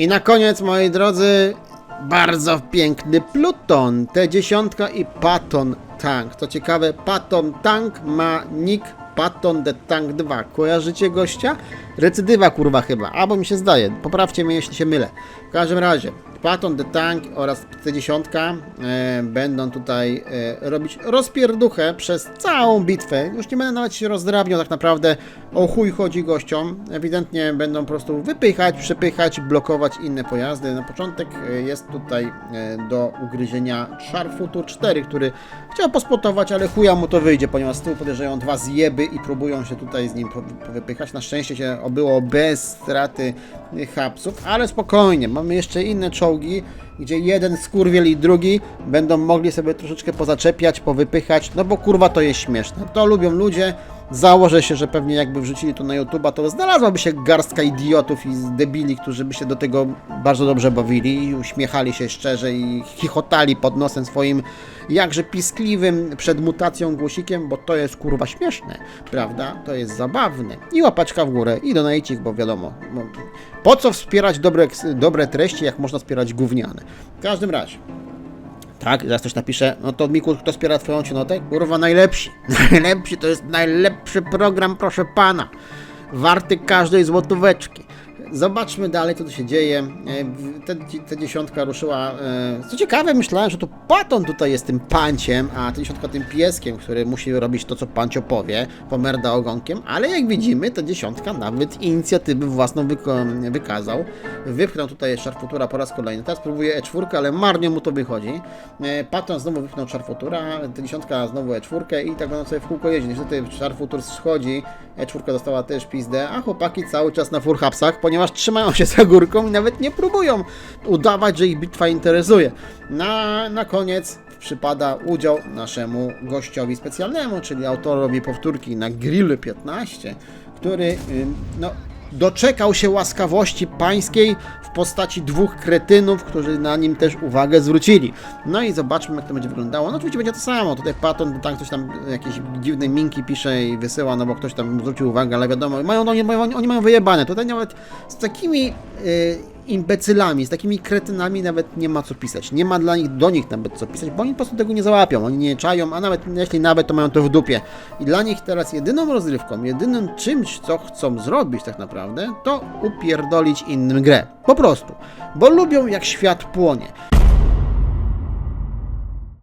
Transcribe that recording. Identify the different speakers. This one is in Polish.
Speaker 1: I na koniec, moi drodzy, bardzo piękny Pluton, T10 i Patton Tank. To ciekawe, Patton Tank ma nick Patton the Tank 2. Kojarzycie gościa? Recydywa kurwa chyba, albo mi się zdaje. Poprawcie mnie, jeśli się mylę. W każdym razie, Patton the Tank oraz T10 e, będą tutaj e, robić rozpierduchę przez całą bitwę. Już nie będę nawet się rozdrabniał tak naprawdę o chuj chodzi gościom. Ewidentnie będą po prostu wypychać, przepychać, blokować inne pojazdy. Na początek e, jest tutaj e, do ugryzienia Sharfutur 4, który chciał pospotować, ale chuja mu to wyjdzie, ponieważ z tyłu podejrzewają dwa zjeby i próbują się tutaj z nim powypychać. Na szczęście się obyło bez straty hapsów, ale spokojnie, mamy jeszcze inne czołgi, gdzie jeden skurwiel i drugi będą mogli sobie troszeczkę pozaczepiać, powypychać, no bo kurwa to jest śmieszne. To lubią ludzie. Założę się, że pewnie jakby wrzucili to na YouTube'a, to znalazłaby się garstka idiotów i debili, którzy by się do tego bardzo dobrze bawili i uśmiechali się szczerze i chichotali pod nosem swoim jakże piskliwym przed mutacją głosikiem, bo to jest kurwa śmieszne, prawda? To jest zabawne. I łapaczka w górę i donajcik, bo wiadomo, bo po co wspierać dobre, dobre treści, jak można wspierać gówniane. W każdym razie. Tak, zaraz ktoś napisze, no to Miku, kto wspiera twoją cienotę? Kurwa, najlepsi. Najlepsi, to jest najlepszy program, proszę pana. Warty każdej złotóweczki. Zobaczmy dalej, co tu się dzieje. E, w- Te, te dziesiątka ruszyła. e, Co ciekawe, myślałem, że to Paton tutaj jest tym panciem, a ta dziesiątka tym pieskiem, który musi robić to, co pancio powie, pomerda ogonkiem, ale jak widzimy, ta dziesiątka nawet inicjatywę własną wykazał. Wypchnął tutaj Szarfutura po raz kolejny. Teraz próbuje E4, ale marnie mu to wychodzi. E, Paton znowu wypchnął Szarfutura, ta dziesiątka znowu E4 i tak będą sobie w kółko jeździć. Niestety Szarfutur schodzi, E4 dostała też pizdę, a chłopaki cały czas na furhapsach, ponieważ trzymają się za górką i nawet nie próbują udawać, że ich bitwa interesuje. Na, na koniec przypada udział naszemu gościowi specjalnemu, czyli autorowi powtórki na Grillu 15, który no, doczekał się łaskawości pańskiej w postaci dwóch kretynów, którzy na nim też uwagę zwrócili. No i zobaczmy, jak to będzie wyglądało. No oczywiście będzie to samo. Tutaj Patton, tam ktoś tam jakieś dziwne minki pisze i wysyła, no bo ktoś tam zwrócił uwagę, ale wiadomo, mają, oni, mają, oni mają wyjebane. Tutaj nawet z takimi y, imbecylami, z takimi kretynami nawet nie ma co pisać. Nie ma dla nich, do nich nawet co pisać, bo oni po prostu tego nie załapią. Oni nie czają, a nawet jeśli nawet, to mają to w dupie. I dla nich teraz jedyną rozrywką, jedynym czymś, co chcą zrobić tak naprawdę, to upierdolić innym grę. Po prostu. Bo lubią jak świat płonie.